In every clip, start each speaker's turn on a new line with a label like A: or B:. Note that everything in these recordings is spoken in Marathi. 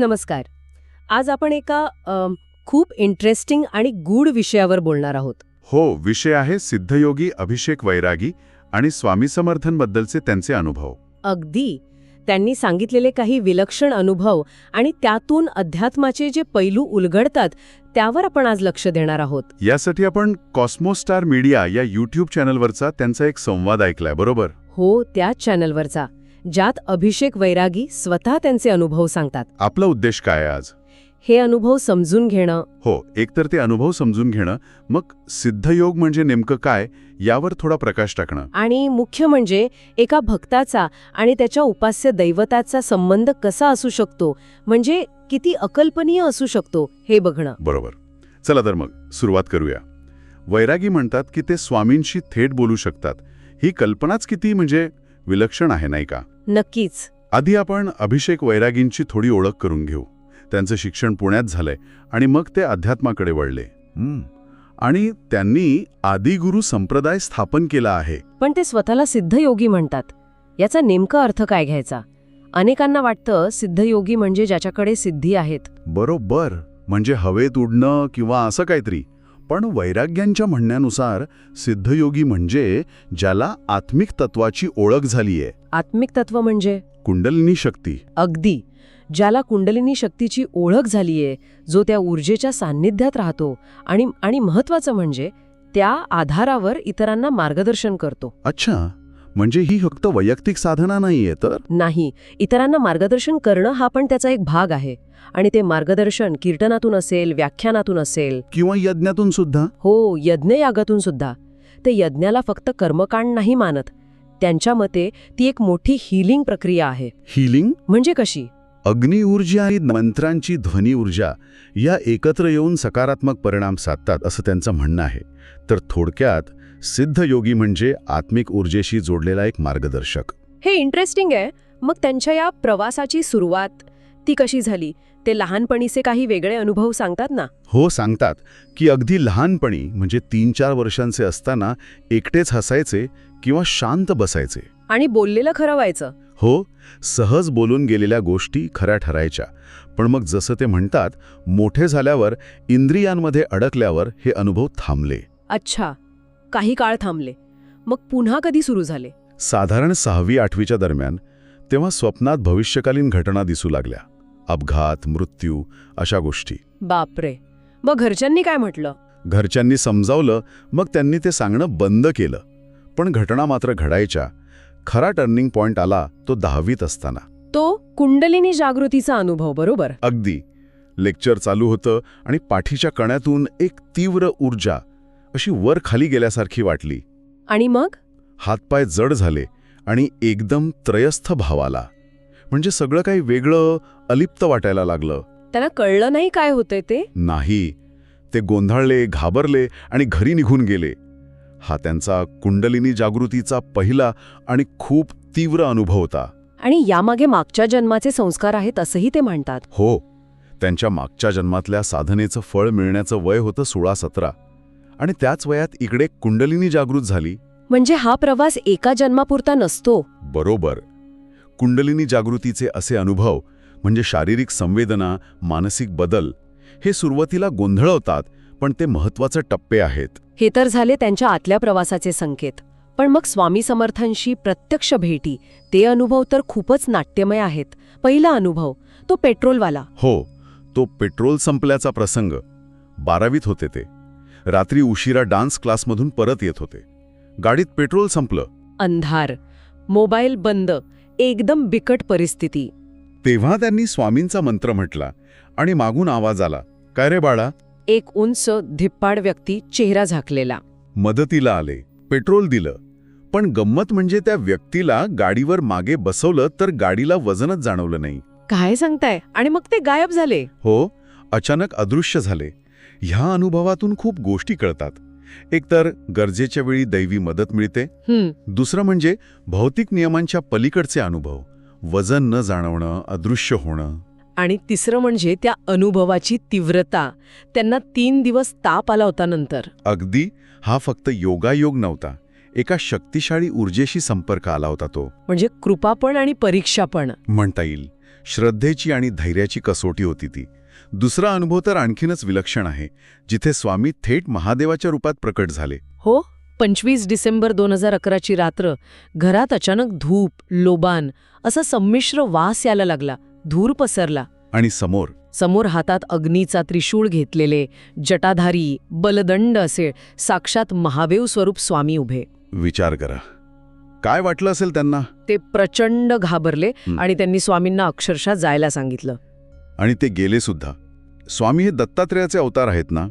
A: नमस्कार. आज आपण एका अम, खूप इंटरेस्टिंग आणि गूढ विषयावर बोलणार आहोत.
B: हो विषय आहे सिद्धयोगी अभिषेक वैरागी आणि स्वामी समर्थनबद्दलचे त्यांचे अनुभव.
A: अगदी. त्यांनी सांगितलेले काही विलक्षण अनुभव आणि त्यातून अध्यात्माचे जे पैलू उलगडतात त्यावर आपण आज लक्ष देणार आहोत.
B: यासाठी आपण कॉस्मोस्टार मीडिया या यूट्यूब चॅनलवरचा त्यांचा एक संवाद ऐकलाय बरोबर?
A: हो त्याच चॅनलवरचा ज्यात अभिषेक वैरागी स्वतः त्यांचे अनुभव सांगतात.
B: आपला उद्देश काय आहे आज?
A: हे अनुभव समजून घेणं.
B: हो एकतर ते अनुभव समजून घेणं. मग सिद्धयोग म्हणजे नेमकं काय? यावर थोडा प्रकाश टाकणं.
A: आणि मुख्य म्हणजे एका भक्ताचा आणि त्याच्या उपास्य दैवताचा संबंध कसा असू शकतो? म्हणजे किती अकल्पनीय असू शकतो हे बघणं.
B: बरोबर. चला तर मग सुरुवात करूया. वैरागी म्हणतात की ते स्वामींशी थेट बोलू शकतात. ही कल्पनाच किती म्हणजे विलक्षण आहे नाही का?
A: नक्कीच.
B: आधी आपण अभिषेक वैरागींची थोडी ओळख करून घेऊ. त्यांचं शिक्षण पुण्यात झालंय आणि मग ते अध्यात्माकडे वळले. हं. आणि त्यांनी आदिगुरु संप्रदाय स्थापन केला आहे.
A: पण ते स्वतःला सिद्धयोगी म्हणतात. याचा नेमका अर्थ काय घ्यायचा? अनेकांना वाटतं सिद्धयोगी म्हणजे ज्याच्याकडे सिद्धी आहेत.
B: बरोबर. म्हणजे हवेत उडणं किंवा असं काहीतरी. पण वैराग्यांच्या म्हणण्यानुसार सिद्धयोगी म्हणजे ज्याला आत्मिक तत्वाची ओळख झालीये.
A: आत्मिक तत्व म्हणजे?
B: कुंडलिनी शक्ती.
A: अगदी. ज्याला कुंडलिनी शक्तीची ओळख झालीये जो त्या ऊर्जेच्या सान्निध्यात राहतो आणि आणि महत्वाचं म्हणजे त्या आधारावर इतरांना मार्गदर्शन करतो.
B: अच्छा. म्हणजे ही फक्त वैयक्तिक साधना नाहीये तर?
A: नाही. इतरांना मार्गदर्शन करणं हा पण त्याचा एक भाग आहे. आणि ते मार्गदर्शन कीर्तनातून असेल व्याख्यानातून असेल.
B: किंवा यज्ञातून सुद्धा?
A: हो यज्ञयागातून सुद्धा. ते यज्ञाला फक्त कर्मकांड नाही मानत. त्यांच्या मते ती एक मोठी हिलिंग प्रक्रिया आहे.
B: हिलिंग
A: म्हणजे कशी?
B: अग्नी ऊर्जा आणि मंत्रांची ध्वनी ऊर्जा या एकत्र येऊन सकारात्मक परिणाम साधतात असं त्यांचं म्हणणं आहे. तर थोडक्यात सिद्ध योगी म्हणजे आत्मिक ऊर्जेशी जोडलेला एक मार्गदर्शक.
A: हे इंटरेस्टिंग आहे. मग त्यांच्या या प्रवासाची सुरुवात ती कशी झाली? ते लहानपणीचे काही वेगळे अनुभव सांगतात ना?
B: हो सांगतात. की अगदी लहानपणी म्हणजे तीन चार वर्षांचे असताना एकटेच हसायचे किंवा शांत बसायचे.
A: आणि बोललेलं खरं व्हायचं.
B: हो सहज बोलून गेलेल्या गोष्टी खऱ्या ठरायच्या. पण मग जसं ते म्हणतात मोठे झाल्यावर इंद्रियांमध्ये अडकल्यावर हे अनुभव थांबले.
A: अच्छा. काही काळ थांबले. मग पुन्हा कधी सुरू झाले?
B: साधारण सहावी आठवीच्या दरम्यान तेव्हा स्वप्नात भविष्यकालीन घटना दिसू लागल्या. अपघात मृत्यू अशा गोष्टी.
A: बापरे! मग घरच्यांनी काय म्हटलं?
B: घरच्यांनी समजावलं मग त्यांनी ते सांगणं बंद केलं. पण घटना मात्र घडायच्या. खरा टर्निंग पॉइंट आला तो दहावीत असताना.
A: तो कुंडलिनी जागृतीचा अनुभव बरोबर?
B: अगदी. लेक्चर चालू होतं आणि पाठीच्या कण्यातून एक तीव्र ऊर्जा अशी वर खाली गेल्यासारखी वाटली.
A: आणि मग?
B: हातपाय जड झाले आणि एकदम त्रयस्थ भाव आला म्हणजे सगळं काही वेगळं अलिप्त वाटायला लागलं.
A: त्यांना कळलं नाही काय होतंय ते?
B: नाही. ते गोंधळले घाबरले आणि घरी निघून गेले. हा त्यांचा कुंडलिनी जागृतीचा पहिला आणि खूप तीव्र अनुभव होता.
A: आणि यामागे मागच्या जन्माचे संस्कार आहेत असंही ते म्हणतात.
B: हो. त्यांच्या मागच्या जन्मातल्या साधनेचं फळ मिळण्याचं वय होतं सोळा सतरा. आणि त्याच वयात इकडे कुंडलिनी जागृत झाली.
A: म्हणजे हा प्रवास एका जन्मापुरता नसतो.
B: बरोबर. कुंडलिनी जागृतीचे असे अनुभव म्हणजे शारीरिक संवेदना मानसिक बदल हे सुरुवातीला गोंधळवतात पण ते महत्त्वाचे टप्पे आहेत.
A: हे तर झाले त्यांच्या आतल्या प्रवासाचे संकेत. पण मग स्वामी समर्थांशी प्रत्यक्ष भेटी ते अनुभव तर खूपच नाट्यमय आहेत. पहिला अनुभव तो पेट्रोलवाला.
B: हो तो पेट्रोल संपल्याचा प्रसंग. बारावीत होते ते. रात्री उशिरा डान्स क्लासमधून परत येत होते. गाडीत पेट्रोल संपलं.
A: अंधार. मोबाईल बंद. एकदम बिकट परिस्थिती.
B: तेव्हा त्यांनी स्वामींचा मंत्र म्हटला आणि मागून आवाज आला. काय रे बाळा?
A: एक उंच धिप्पाड व्यक्ती चेहरा झाकलेला.
B: मदतीला आले. पेट्रोल दिलं. पण गंमत म्हणजे त्या व्यक्तीला गाडीवर मागे बसवलं तर गाडीला वजनच जाणवलं नाही.
A: काय सांगताय? आणि मग ते गायब झाले.
B: हो अचानक अदृश्य झाले. ह्या अनुभवातून खूप गोष्टी कळतात. एकतर गरजेच्या वेळी दैवी मदत मिळते. दुसरं म्हणजे भौतिक नियमांच्या पलीकडचे अनुभव. वजन न जाणवणं अदृश्य होणं.
A: आणि तिसरं म्हणजे त्या अनुभवाची तीव्रता. त्यांना तीन दिवस ताप आला होता नंतर.
B: अगदी हा फक्त योगायोग नव्हता. एका शक्तिशाळी ऊर्जेशी संपर्क आला होता तो.
A: म्हणजे कृपा पण आणि परीक्षा पण.
B: म्हणता येईल. श्रद्धेची आणि धैर्याची कसोटी होती ती. दुसरा अनुभव तर आणखीनच विलक्षण आहे जिथे स्वामी थेट महादेवाच्या रूपात प्रकट झाले.
A: हो पंचवीस डिसेंबर दोन हजार अकराची रात्र घरात अचानक धूप लोबान असा संमिश्र वास यायला लागला धूर पसरला.
B: आणि समोर?
A: समोर हातात अग्नीचा त्रिशूळ घेतलेले जटाधारी बलदंड असे साक्षात महादेव स्वरूप स्वामी उभे.
B: विचार करा. काय वाटलं असेल त्यांना?
A: ते प्रचंड घाबरले. आणि त्यांनी स्वामींना अक्षरशः जायला सांगितलं.
B: आणि ते गेले सुद्धा. स्वामी हे दत्तात्रेयाचे अवतार आहेत ना?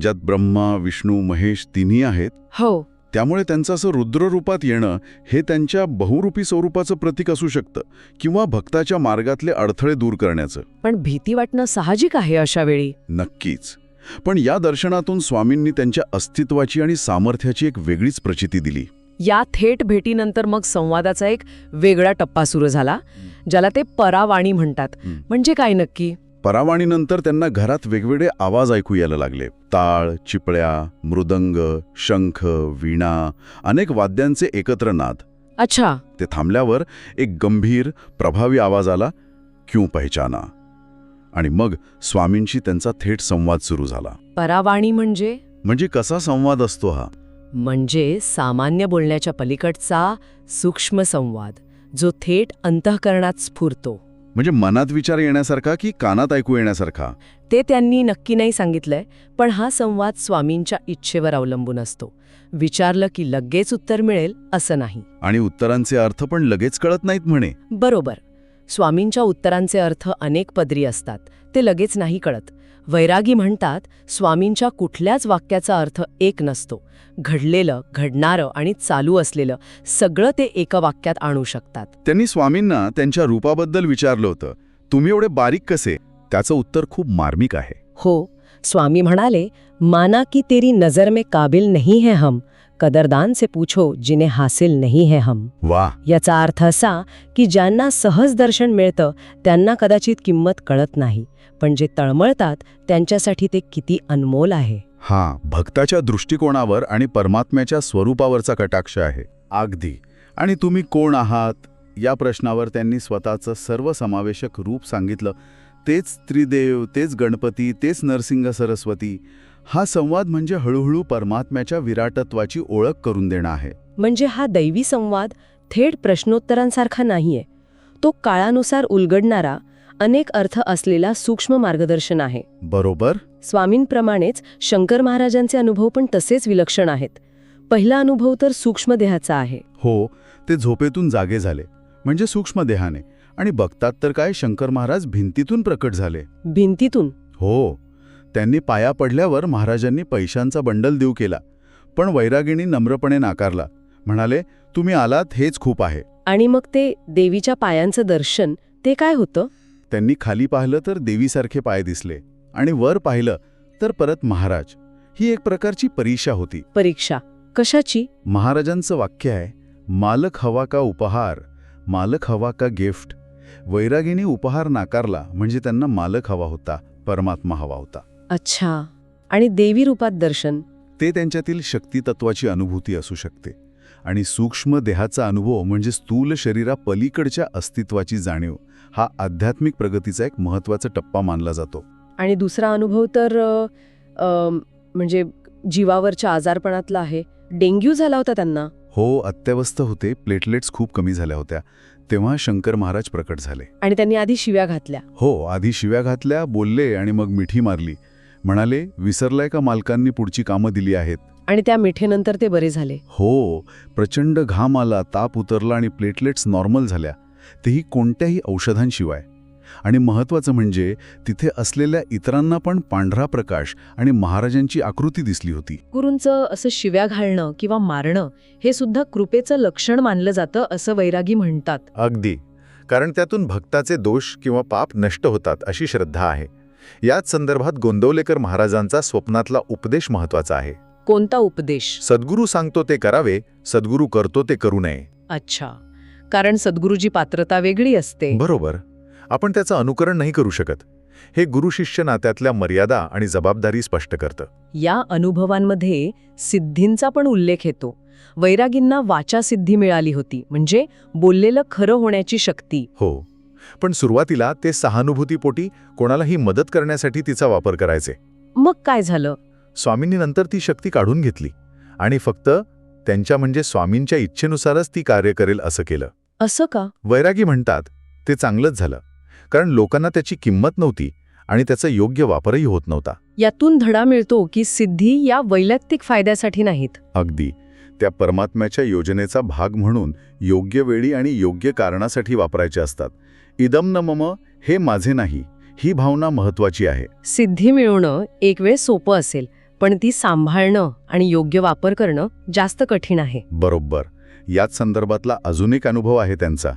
B: ज्यात ब्रह्मा विष्णू महेश तिन्ही आहेत?
A: हो.
B: त्यामुळे त्यांचं असं रुद्र रूपात येणं हे त्यांच्या बहुरूपी स्वरूपाचं प्रतीक असू शकतं किंवा भक्ताच्या मार्गातले अडथळे दूर करण्याचं.
A: पण भीती वाटणं साहजिक आहे अशा वेळी.
B: नक्कीच. पण या दर्शनातून स्वामींनी त्यांच्या अस्तित्वाची आणि सामर्थ्याची एक वेगळीच प्रचिती दिली.
A: या थेट भेटीनंतर मग संवादाचा एक वेगळा टप्पा सुरू झाला. ज्याला ते परावाणी म्हणतात. म्हणजे काय नक्की?
B: परावाणीनंतर त्यांना घरात वेगवेगळे आवाज ऐकू यायला लागले. ताळ चिपळ्या मृदंग शंख वीणा अनेक वाद्यांचे एकत्र नाद.
A: अच्छा.
B: ते थांबल्यावर एक गंभीर प्रभावी आवाज आला क्यू पहचाना? आणि मग स्वामींशी त्यांचा थेट संवाद सुरू झाला.
A: परावाणी म्हणजे?
B: म्हणजे कसा संवाद असतो हा?
A: म्हणजे सामान्य बोलण्याच्या पलीकडचा सूक्ष्म संवाद. जो थेट अंतःकरणात स्फुरतो.
B: म्हणजे मनात विचार येण्यासारखा की कानात ऐकू येण्यासारखा?
A: ते त्यांनी नक्की नाही सांगितलंय पण हा संवाद स्वामींच्या इच्छेवर अवलंबून असतो. विचारलं की लगेच उत्तर मिळेल असं नाही.
B: आणि उत्तरांचे अर्थ पण लगेच कळत नाहीत म्हणे.
A: बरोबर. स्वामींच्या उत्तरांचे अर्थ अनेक पदरी असतात ते लगेच नाही कळत. वैरागी म्हणतात स्वामींच्या कुठल्याच वाक्याचा अर्थ एक नसतो. घडलेलं घडणारं आणि चालू असलेलं सगळं ते एका वाक्यात आणू शकतात.
B: त्यांनी स्वामींना त्यांच्या रूपाबद्दल विचारलं होतं. तुम्ही एवढे बारीक कसे? त्याचं उत्तर खूप मार्मिक आहे.
A: हो स्वामी म्हणाले माना की तेरी नजर में काबिल नहीं है हम. कदरदान से पूछो जिन्हें हासिल नहीं है हम।
B: वा
A: याचा अर्थ असा की ज्यांना सहज दर्शन मिळतं त्यांना कदाचित किंमत कळत नाही पण जे तळमळतात त्यांच्यासाठी ते किती अनमोल आहे.
B: हा भक्ताच्या दृष्टिकोनावर आणि परमात्म्याच्या स्वरूपावरचा कटाक्ष आहे अगदी. आणि तुम्ही कोण आहात? या प्रश्नावर त्यांनी स्वतःचं सर्वसमावेशक रूप सांगितलं. तेच त्रिदेव तेच गणपती तेच नरसिंह सरस्वती हा संवाद म्हणजे हळूहळू परमात्म्याच्या विराटत्वाची ओळख करून देणं आहे.
A: म्हणजे हा दैवी संवाद थेट प्रश्नोत्तरांसारखा नाहीये. तो काळानुसार उलगडणारा अनेक अर्थ असलेला सूक्ष्म मार्गदर्शन आहे.
B: बरोबर?
A: स्वामींप्रमाणेच शंकर महाराजांचे अनुभव पण तसेच विलक्षण आहेत. पहिला अनुभव तर सूक्ष्म देहाचा आहे.
B: हो ते झोपेतून जागे झाले. म्हणजे सूक्ष्म देहाने. आणि बघतात तर काय शंकर महाराज भिंतीतून प्रकट झाले.
A: भिंतीतून?
B: हो. त्यांनी पाया पडल्यावर महाराजांनी पैशांचा बंडल देऊ केला. पण वैरागिणी नम्रपणे नाकारला. म्हणाले तुम्ही आलात हेच खूप आहे.
A: आणि मग ते देवीच्या पायांचं दर्शन ते काय होतं?
B: त्यांनी खाली पाहिलं तर देवीसारखे पाय दिसले आणि वर पाहिलं तर परत महाराज. ही एक प्रकारची परीक्षा होती.
A: परीक्षा? कशाची?
B: महाराजांचं वाक्य आहे मालक हवा का उपहार मालक हवा का गिफ्ट. वैरागिणी उपहार नाकारला म्हणजे त्यांना मालक हवा होता परमात्मा हवा होता.
A: अच्छा. आणि देवी रूपात दर्शन?
B: ते त्यांच्यातील शक्तितत्वाची अनुभूती असू शकते. आणि सूक्ष्म देहाचा अनुभव म्हणजे स्थूल शरीरा पलीकडच्या अस्तित्वाची जाणीव हा आध्यात्मिक प्रगतीचा एक महत्त्वाचा टप्पा मानला जातो.
A: आणि दुसरा अनुभव तर म्हणजे जीवावरच्या आजारपणातला आहे. डेंग्यू झाला होता त्यांना?
B: हो अत्यवस्थ होते. प्लेटलेट्स खूप कमी झाल्या होत्या. तेव्हा शंकर महाराज प्रकट झाले.
A: आणि त्यांनी आधी शिव्या घातल्या.
B: हो आधी शिव्या घातल्या बोलले आणि मग मिठी मारली. म्हणाले विसरलाय का मालकांनी पुढची कामं दिली आहेत?
A: आणि त्या मिठेनंतर ते बरे झाले.
B: हो प्रचंड घाम आला ताप उतरला आणि प्लेटलेट्स नॉर्मल झाल्या. तेही कोणत्याही औषधांशिवाय. आणि महत्त्वाचं म्हणजे तिथे असलेल्या इतरांना पण पांढरा प्रकाश आणि महाराजांची आकृती दिसली होती.
A: गुरूंचं असं शिव्या घालणं किंवा मारणं हे सुद्धा कृपेचं लक्षण मानलं जातं असं वैरागी म्हणतात.
C: अगदी. कारण त्यातून भक्ताचे दोष किंवा पाप नष्ट होतात अशी श्रद्धा आहे. याच संदर्भात गोंदवलेकर महाराजांचा स्वप्नातला उपदेश महत्त्वाचा आहे.
A: कोणता उपदेश?
C: सद्गुरू सांगतो ते करावे सद्गुरू करतो ते करू नये.
A: अच्छा. कारण सद्गुरूची पात्रता वेगळी असते.
C: बरोबर. आपण त्याचं अनुकरण नाही करू शकत. हे गुरुशिष्य नात्यातल्या मर्यादा आणि जबाबदारी स्पष्ट करतं.
A: या अनुभवांमध्ये सिद्धींचा पण उल्लेख येतो. वैरागींना वाचा सिद्धी मिळाली होती म्हणजे बोललेलं खरं होण्याची शक्ती.
C: हो.
B: पण सुरुवातीला ते सहानुभूतीपोटी कोणालाही मदत करण्यासाठी तिचा वापर करायचे.
A: मग काय झालं?
B: स्वामींनी नंतर ती शक्ती काढून घेतली आणि फक्त त्यांच्या म्हणजे स्वामींच्या इच्छेनुसारच ती कार्य करेल असं केलं.
A: असं का?
B: वैरागी म्हणतात ते चांगलंच झालं कारण लोकांना त्याची किंमत नव्हती आणि त्याचा योग्य वापरही होत नव्हता.
A: यातून धडा मिळतो की सिद्धी या वैयक्तिक फायद्यासाठी नाहीत.
B: अगदी. त्या परमात्म्याच्या योजनेचा भाग म्हणून योग्य वेळी आणि योग्य कारणासाठी वापरायचे असतात. इदम न मम हे माझे नाही ही भावना महत्वाची आहे.
A: सिद्धी मिळवणं एक वेळ सोपं असेल पण ती सांभाळणं आणि योग्य वापर करणं जास्त कठीण आहे.
B: बरोबर. याच संदर्भातला अजून एक अनुभव आहे त्यांचा.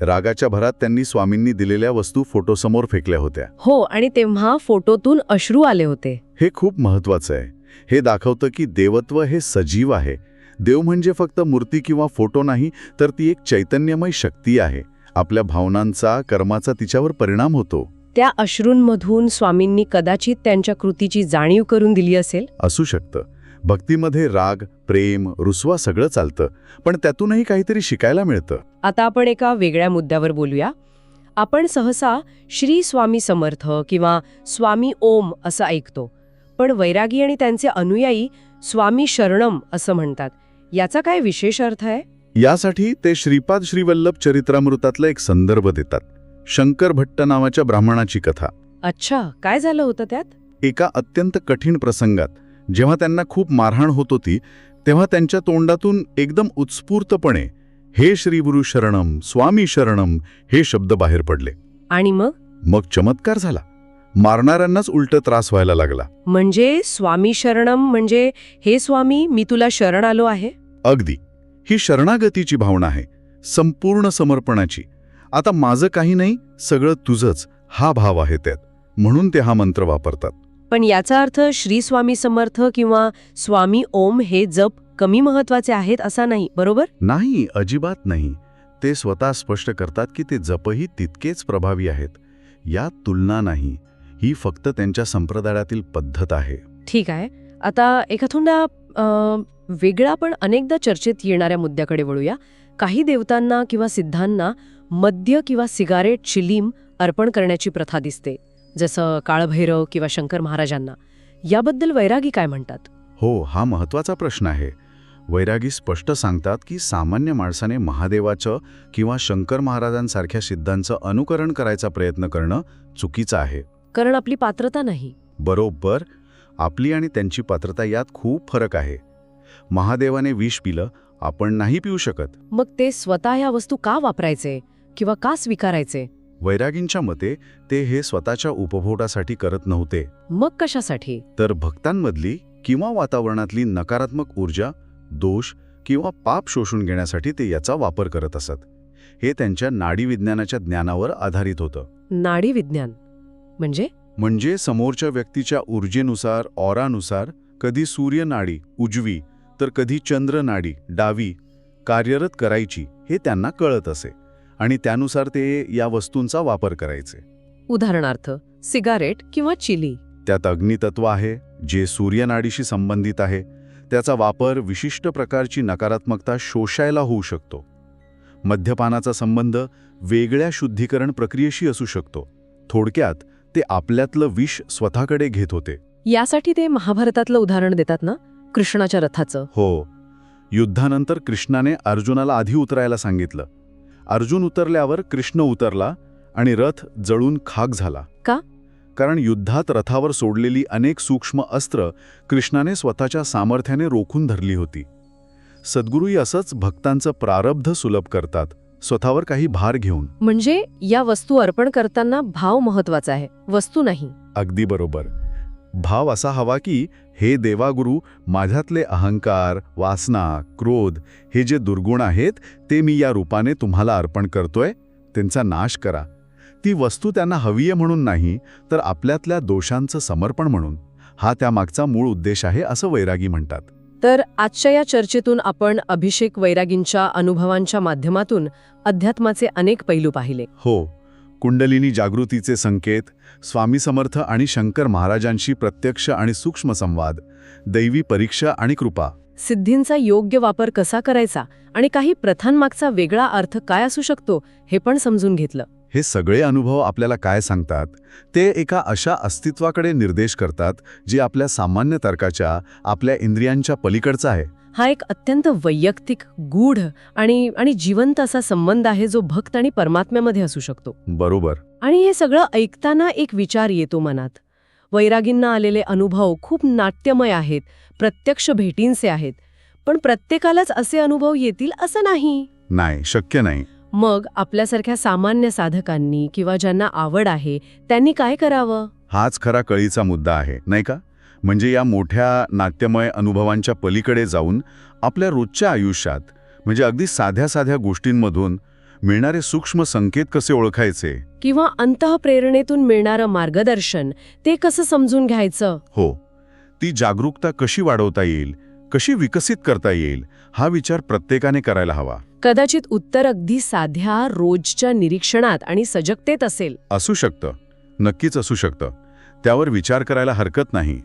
B: रागाच्या भरात त्यांनी स्वामींनी दिलेल्या वस्तू फोटोसमोर फेकल्या होत्या.
A: हो आणि तेव्हा फोटोतून अश्रू आले होते.
B: हे खूप महत्वाचं आहे. हे दाखवतं की देवत्व हे सजीव आहे. देव म्हणजे फक्त मूर्ती किंवा फोटो नाही तर ती एक चैतन्यमय शक्ती आहे. आपल्या भावनांचा कर्माचा तिच्यावर परिणाम होतो.
A: त्या अश्रूंमधून स्वामींनी कदाचित त्यांच्या कृतीची जाणीव करून दिली असेल?
B: असू शकतं. भक्तीमध्ये राग प्रेम रुसवा सगळं चालतं पण त्यातूनही काहीतरी शिकायला मिळतं.
A: आता आपण एका वेगळ्या मुद्द्यावर बोलूया. आपण सहसा श्री स्वामी समर्थ किंवा स्वामी ओम असं ऐकतो पण वैरागी आणि त्यांचे अनुयायी स्वामी शरणम असं म्हणतात. याचा काय विशेष अर्थ आहे?
B: यासाठी ते श्रीपाद श्रीवल्लभ चरित्रामृतातला एक संदर्भ देतात. शंकर भट्ट नावाच्या ब्राह्मणाची कथा.
A: अच्छा काय झालं होतं त्यात?
B: एका अत्यंत कठीण प्रसंगात जेव्हा त्यांना खूप मारहाण होत होती तेव्हा त्यांच्या तोंडातून एकदम उत्स्फूर्तपणे हे श्रीगुरु शरणम स्वामी शरणम हे शब्द बाहेर पडले.
A: आणि मग?
B: मग चमत्कार झाला. मारणाऱ्यांनाच उलट त्रास व्हायला लागला.
A: म्हणजे स्वामी शरणम म्हणजे हे स्वामी मी तुला शरण आलो आहे?
B: अगदी. ही शरणागतीची भावना आहे संपूर्ण समर्पणाची. आता माझं काही नाही सगळं तुझंच हा भाव आहे त्यात म्हणून ते हा मंत्र वापरतात.
A: पण याचा अर्थ श्री स्वामी समर्थ किंवा स्वामी ओम हे जप कमी महत्त्वाचे आहेत असा नाही बरोबर?
B: नाही अजिबात नाही. ते स्वतः स्पष्ट करतात की ते जपही तितकेच प्रभावी आहेत. यात तुलना नाही. ही फक्त त्यांच्या संप्रदायातील पद्धत आहे.
A: ठीक आहे. आता अं, वेगळा पण अनेकदा चर्चेत येणाऱ्या मुद्द्याकडे वळूया. काही देवतांना किंवा सिद्धांना मद्य किंवा सिगारेट चिलीम अर्पण करण्याची प्रथा दिसते जसं काळभैरव किंवा शंकर महाराजांना. याबद्दल वैरागी काय म्हणतात?
B: हो हा महत्त्वाचा प्रश्न आहे. वैरागी स्पष्ट सांगतात की सामान्य माणसाने महादेवाचं किंवा शंकर महाराजांसारख्या सिद्धांचं अनुकरण करायचा प्रयत्न करणं चुकीचं आहे.
A: कारण आपली पात्रता नाही.
B: बरोबर. आपली आणि त्यांची पात्रता यात खूप फरक आहे. महादेवाने विष पिलं आपण नाही पिऊ शकत.
A: मग ते स्वतः ह्या वस्तू का वापरायचे? किंवा का स्वीकारायचे?
B: वैरागींच्या मते ते हे स्वतःच्या उपभोगासाठी करत नव्हते.
A: मग कशासाठी?
B: तर भक्तांमधली किंवा वातावरणातली नकारात्मक ऊर्जा दोष किंवा पाप शोषून घेण्यासाठी ते याचा वापर करत असत. हे त्यांच्या नाडी विज्ञानाच्या ज्ञानावर आधारित होतं.
A: नाडी विज्ञान म्हणजे?
B: म्हणजे समोरच्या व्यक्तीच्या ऊर्जेनुसार ऑरानुसार कधी सूर्यनाडी उजवी तर कधी चंद्रनाडी डावी कार्यरत करायची हे त्यांना कळत असे. आणि त्यानुसार ते या वस्तूंचा वापर करायचे.
A: उदाहरणार्थ सिगारेट किंवा चिली.
B: त्यात अग्नितत्व आहे जे सूर्यनाडीशी संबंधित आहे. त्याचा वापर विशिष्ट प्रकारची नकारात्मकता शोषायला होऊ शकतो. मद्यपानाचा संबंध वेगळ्या शुद्धीकरण प्रक्रियेशी असू शकतो. थोडक्यात ते आपल्यातलं विष स्वतःकडे घेत होते.
A: यासाठी ते महाभारतातलं उदाहरण देतात ना? कृष्णाच्या रथाचं.
B: हो. युद्धानंतर कृष्णाने अर्जुनाला आधी उतरायला सांगितलं. अर्जुन उतरल्यावर कृष्ण उतरला आणि रथ जळून खाक झाला.
A: का?
B: कारण युद्धात रथावर सोडलेली अनेक सूक्ष्म अस्त्र कृष्णाने स्वतःच्या सामर्थ्याने रोखून धरली होती. सद्गुरूही असंच भक्तांचं प्रारब्ध सुलभ करतात. स्वतःवर काही भार घेऊन.
A: म्हणजे या वस्तू अर्पण करताना भाव महत्त्वाचा आहे वस्तू नाही.
B: अगदी बरोबर. भाव असा हवा की हे देवागुरु माझ्यातले अहंकार वासना क्रोध हे जे दुर्गुण आहेत ते मी या रूपाने तुम्हाला अर्पण करतोय त्यांचा नाश करा. ती वस्तू त्यांना हवीये म्हणून नाही तर आपल्यातल्या दोषांचं समर्पण म्हणून. हा त्यामागचा मूळ उद्देश आहे असं वैरागी म्हणतात.
A: तर आजच्या या चर्चेतून आपण अभिषेक वैरागींच्या अनुभवांच्या माध्यमातून अध्यात्माचे अनेक पैलू पाहिले.
B: हो कुंडलिनी जागृतीचे संकेत स्वामी समर्थ आणि शंकर महाराजांशी प्रत्यक्ष आणि सूक्ष्म संवाद दैवी परीक्षा आणि कृपा.
A: सिद्धींचा योग्य वापर कसा करायचा आणि काही प्रथांमागचा वेगळा अर्थ काय असू शकतो हे पण समजून घेतलं.
B: हे सगळे अनुभव आपल्याला काय सांगतात? ते एका अशा अस्तित्वाकडे निर्देश करतात जी आपल्या सामान्य तर्काच्या आपल्या इंद्रियांच्या पलीकडचा आहे.
A: हा एक अत्यंत वैयक्तिक गूढ आणि आणि जिवंत असा संबंध आहे जो भक्त आणि परमात्म्यामध्ये असू शकतो.
B: बरोबर.
A: आणि हे सगळं ऐकताना एक विचार येतो मनात. वैरागींना आलेले अनुभव खूप नाट्यमय आहेत प्रत्यक्ष भेटींचे आहेत पण प्रत्येकालाच असे अनुभव येतील असं नाही.
B: नाही शक्य नाही.
A: मग आपल्यासारख्या सामान्य साधकांनी किंवा ज्यांना आवड आहे त्यांनी काय करावं?
B: हाच खरा कळीचा मुद्दा आहे नाही का? म्हणजे या मोठ्या नाट्यमय अनुभवांच्या पलीकडे जाऊन आपल्या रोजच्या आयुष्यात म्हणजे अगदी साध्या साध्या गोष्टींमधून मिळणारे सूक्ष्म संकेत कसे ओळखायचे?
A: किंवा अंतःप्रेरणेतून मिळणारं मार्गदर्शन ते कसं समजून घ्यायचं?
B: हो. ती जागरूकता कशी वाढवता येईल कशी विकसित करता येईल हा विचार प्रत्येकाने करायला हवा.
A: कदाचित उत्तर अगदी साध्या रोजच्या निरीक्षणात आणि सजगतेत असेल.
B: असू शकतं. नक्कीच असू शकतं. त्यावर विचार करायला हरकत नाही.